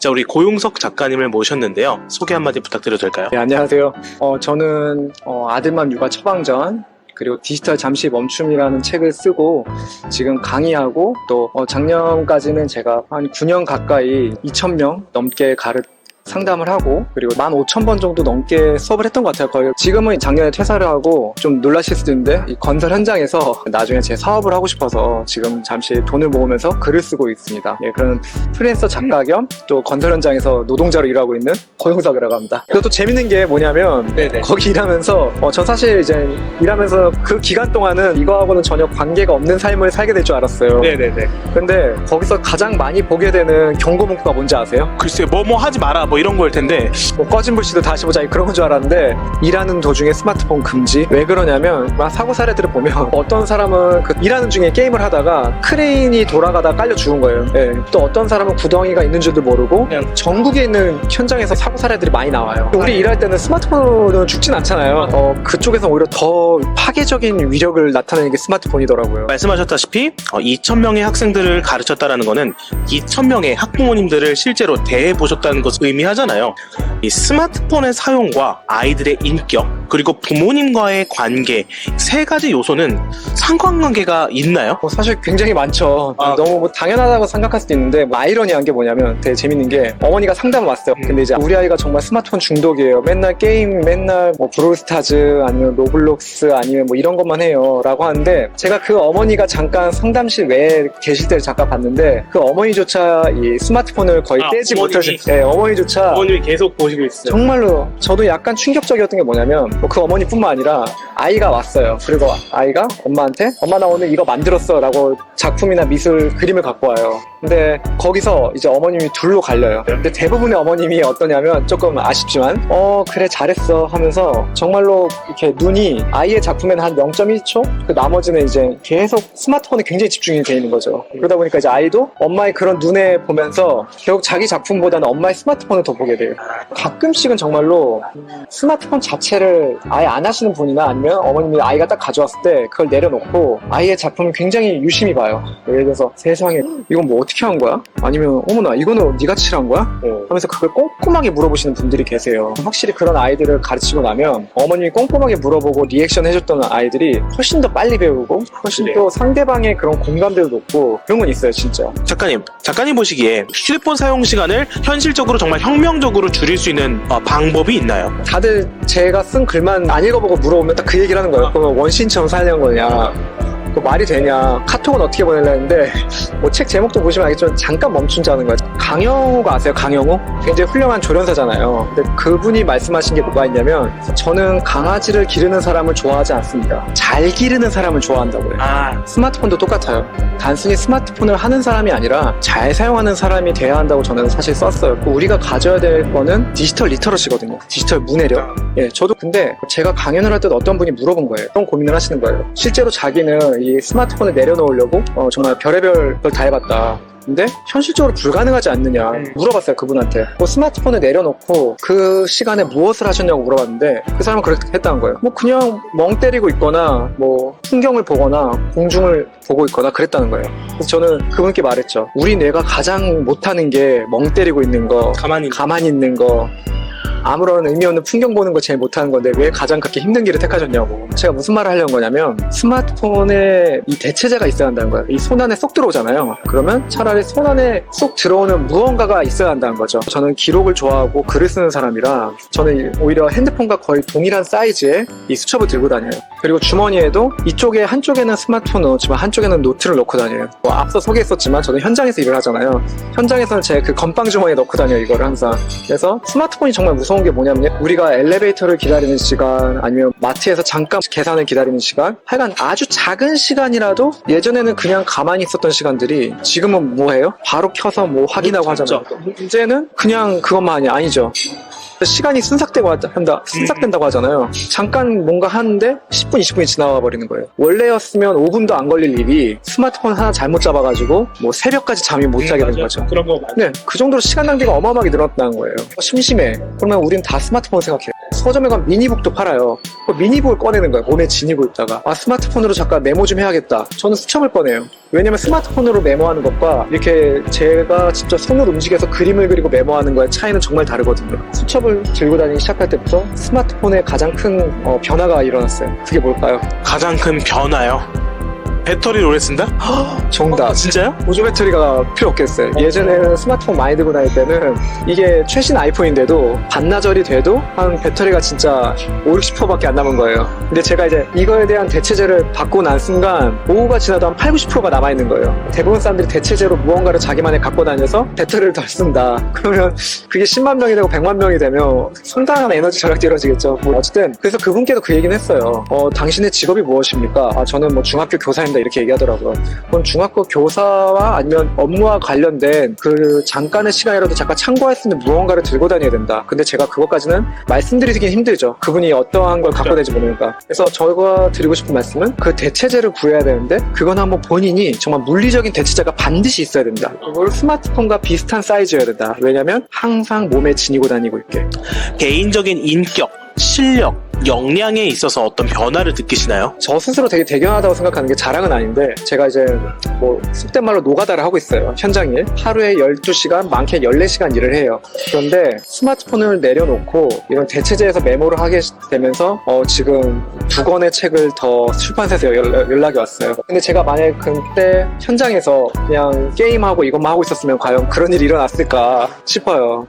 자, 우리 고용석 작가님을 모셨는데요. 소개 한마디 부탁드려도 될까요? 네, 안녕하세요. 어, 저는 어, 아들맘 육아 처방전 그리고 디지털 잠시 멈춤이라는 책을 쓰고 지금 강의하고 또 어, 작년까지는 제가 한 9년 가까이 2,000명 넘게 가르 상담을 하고 그리고 15,000번 정도 넘게 수업을 했던 것 같아요. 거의 지금은 작년에 퇴사를 하고 좀 놀라실 수도 있는데 이 건설 현장에서 나중에 제 사업을 하고 싶어서 지금 잠시 돈을 모으면서 글을 쓰고 있습니다. 예, 그런 프리랜서 작가 겸 또 건설 현장에서 노동자로 일하고 있는 고용석이라고 합니다. 그리고 또 재밌는 게 뭐냐면 네네. 거기 일하면서 어, 전 사실 이제 일하면서 그 기간 동안은 이거하고는 전혀 관계가 없는 삶을 살게 될 줄 알았어요. 네네네. 근데 거기서 가장 많이 보게 되는 경고 문구가 뭔지 아세요? 글쎄, 뭐, 뭐 하지 마라, 뭐 이런 거일 텐데. 뭐 꺼진 불씨도 다시 보자 그런 건 줄 알았는데 일하는 도중에 스마트폰 금지. 왜 그러냐면 막 사고 사례들을 보면 어떤 사람은 그 일하는 중에 게임을 하다가 크레인이 돌아가다 깔려 죽은 거예요. 예. 또 어떤 사람은 구덩이가 있는 줄도 모르고 그냥 전국에 있는 현장에서 사고 사례들이 많이 나와요. 우리 일할 때는 스마트폰은 죽진 않잖아요. 어, 그쪽에서 오히려 더 파괴적인 위력을 나타내는 게 스마트폰이더라고요. 말씀하셨다시피 2,000명의 학생들을 가르쳤다라는 거는 2,000명의 학부모님들을 실제로 대해 보셨다는 것을 의미하 잖아요. 이 스마트폰의 사용과 아이들의 인격 그리고 부모님과의 관계 세 가지 요소는 상관관계가 있나요? 뭐 사실 굉장히 많죠. 아. 너무 뭐 당연하다고 생각할 수도 있는데 뭐 아이러니한 게 뭐냐면 되게 재밌는 게 어머니가 상담을 왔어요. 음. 근데 이제 우리 아이가 정말 스마트폰 중독이에요. 맨날 게임, 맨날 뭐 브롤스타즈 아니면 로블록스 아니면 뭐 이런 것만 해요라고 하는데 제가 그 어머니가 잠깐 상담실 외에 계실 때를 잠깐 봤는데 그 어머니조차 이 스마트폰을 거의 아, 떼지 어머님이? 못하신 네, 어머니조차 부모님이 계속 보시고 있어요. 정말로 저도 약간 충격적이었던 게 뭐냐면 뭐 그 어머니뿐만 아니라 아이가 왔어요. 그리고 아이가 엄마한테 엄마 나 오늘 이거 만들었어 라고 작품이나 미술 그림을 갖고 와요. 근데 거기서 이제 어머님이 둘로 갈려요. 근데 대부분의 어머님이 어떠냐면 조금 아쉽지만 어 그래 잘했어 하면서 정말로 이렇게 눈이 아이의 작품에는 한 0.1초 그 나머지는 이제 계속 스마트폰에 굉장히 집중이 돼 있는 거죠. 그러다 보니까 이제 아이도 엄마의 그런 눈에 보면서 결국 자기 작품보다는 엄마의 스마트폰을 더 보게 돼요. 가끔씩은 정말로 스마트폰 자체를 아예 안 하시는 분이나 아니면 어머님이 아이가 딱 가져왔을 때 그걸 내려놓고 아이의 작품을 굉장히 유심히 봐요. 예를 들어서 세상에 이건 뭐 어떻게 한 거야? 아니면 어머나 이거는 네가 칠한 거야? 하면서 그걸 꼼꼼하게 물어보시는 분들이 계세요. 확실히 그런 아이들을 가르치고 나면 어머님이 꼼꼼하게 물어보고 리액션 해줬던 아이들이 훨씬 더 빨리 배우고 훨씬 그래요. 또 상대방의 그런 공감대도 높고 그런 건 있어요 진짜. 작가님, 작가님 보시기에 휴대폰 사용 시간을 현실적으로 정말 혁명적으로 줄일 수 있는 어, 방법이 있나요? 다들 제가 쓴글 만 안 읽어보고 물어보면 딱 그 얘기를 하는 거예요. 그러면 원신처럼 사는 거냐? 그 말이 되냐? 카톡은 어떻게 보내려 했는데 뭐 책 제목도 보시면 알겠지만 잠깐 멈춘 자는 거예요. 강영우가 아세요? 강영우? 굉장히 훌륭한 조련사잖아요. 근데 그분이 말씀하신 게 뭐가 있냐면 저는 강아지를 기르는 사람을 좋아하지 않습니다. 잘 기르는 사람을 좋아한다고요. 아, 스마트폰도 똑같아요. 단순히 스마트폰을 하는 사람이 아니라 잘 사용하는 사람이 돼야 한다고 저는 사실 썼어요. 우리가 가져야 될 거는 디지털 리터러시거든요. 디지털 문해력. 예, 저도 근데 제가 강연을 할 때도 어떤 분이 물어본 거예요. 어떤 고민을 하시는 거예요. 실제로 자기는 이 스마트폰을 내려놓으려고 어, 정말 별의별 걸 다 해봤다. 근데 현실적으로 불가능하지 않느냐 음. 물어봤어요 그분한테 뭐 스마트폰을 내려놓고 그 시간에 무엇을 하셨냐고 물어봤는데 그 사람은 그렇게 했다는 거예요 뭐 그냥 멍 때리고 있거나 뭐 풍경을 보거나 공중을 보고 있거나 그랬다는 거예요 그래서 저는 그분께 말했죠 우리 뇌가 가장 못하는 게 멍 때리고 있는 거 가만히. 가만히 있는 거 아무런 의미 없는 풍경 보는 거 제일 못하는 건데 왜 가장 그렇게 힘든 길을 택하셨냐고. 제가 무슨 말을 하려는 거냐면 스마트폰에 이 대체제가 있어야 한다는 거예요 이 손 안에 쏙 들어오잖아요. 그러면 차라리 손 안에 쏙 들어오는 무언가가 있어야 한다는 거죠. 저는 기록을 좋아하고 글을 쓰는 사람이라 저는 오히려 핸드폰과 거의 동일한 사이즈의 이 수첩을 들고 다녀요. 그리고 주머니에도 이쪽에 한쪽에는 스마트폰을 넣지만 한쪽에는 노트를 넣고 다녀요. 뭐 앞서 소개했었지만 저는 현장에서 일을 하잖아요. 현장에서는 제 그 건빵 주머니에 넣고 다녀요 이거를 항상. 그래서 스마트폰이 정말 무서 운 게 뭐냐면 우리가 엘리베이터를 기다리는 시간 아니면 마트에서 잠깐 계산을 기다리는 시간 하여간 아주 작은 시간이라도 예전에는 그냥 가만히 있었던 시간들이 지금은 뭐해요? 바로 켜서 뭐 확인하고 하잖아요 이제는 그냥 그것만 아니 아니죠 시간이 순삭되고 하- 한다, 순삭된다고 하잖아요. 잠깐 뭔가 하는데 10분, 20분이 지나가 버리는 거예요. 원래였으면 5분도 안 걸릴 일이 스마트폰 하나 잘못 잡아가지고 뭐 새벽까지 잠이 못 자게 된 거죠. 그런 거많 네, 그 정도로 시간 낭비가 어마어마하게 늘었다는 거예요. 심심해. 그러면 우린 다 스마트폰 생각해요. 서점에 가면 미니북도 팔아요. 그 미니북을 꺼내는 거야. 몸에 지니고 있다가. 아, 스마트폰으로 잠깐 메모 좀 해야겠다. 저는 수첩을 꺼내요. 왜냐면 스마트폰으로 메모하는 것과 이렇게 제가 직접 손으로 움직여서 그림을 그리고 메모하는 거의 차이는 정말 다르거든요. 수첩을 들고 다니기 시작할 때부터 스마트폰에 가장 큰 어, 변화가 일어났어요. 그게 뭘까요? 가장 큰 변화요. 배터리를 오래 쓴다? 정답. 진짜요? 보조 배터리가 필요 없겠어요. 예전에는 스마트폰 많이 들고 다닐 때는 이게 최신 아이폰인데도 반나절이 돼도 한 배터리가 진짜 5, 60%밖에 안 남은 거예요. 근데 제가 이제 이거에 대한 대체제를 받고 난 순간 오후가 지나도 한 8, 90%가 남아 있는 거예요. 대부분 사람들이 대체제로 무언가를 자기만의 갖고 다녀서 배터리를 덜 쓴다. 그러면 그게 10만 명이 되고 100만 명이 되면 상당한 에너지 절약이 이루어지겠죠. 뭐 어쨌든 그래서 그분께도 그 얘기는 했어요. 어, 당신의 직업이 무엇입니까? 아, 저는 뭐 중학교 교사입니다. 이렇게 얘기하더라고요. 그럼 중학교 교사와 아니면 업무와 관련된 그 잠깐의 시간이라도 잠깐 참고할 수 있는 무언가를 들고 다녀야 된다. 근데 제가 그것까지는 말씀드리긴 힘들죠. 그분이 어떠한 걸 갖고 다니지 모르니까. 그래서 저가 드리고 싶은 말씀은 그 대체제를 구해야 되는데 그건 한번 본인이 정말 물리적인 대체제가 반드시 있어야 된다. 그걸 스마트폰과 비슷한 사이즈여야 된다. 왜냐면 항상 몸에 지니고 다니고 있게. 개인적인 인격, 실력, 역량에 있어서 어떤 변화를 느끼시나요? 저 스스로 되게 대견하다고 생각하는 게 자랑은 아닌데 제가 이제 뭐 속된 말로 노가다를 하고 있어요 현장일 하루에 12시간 많게 14시간 일을 해요. 그런데 스마트폰을 내려놓고 이런 대체제에서 메모를 하게 되면서 어, 지금 두 권의 책을 더 출판사에서 연- 연락이 왔어요. 근데 제가 만약에 그때 현장에서 그냥 게임하고 이것만 하고 있었으면 과연 그런 일이 일어났을까 싶어요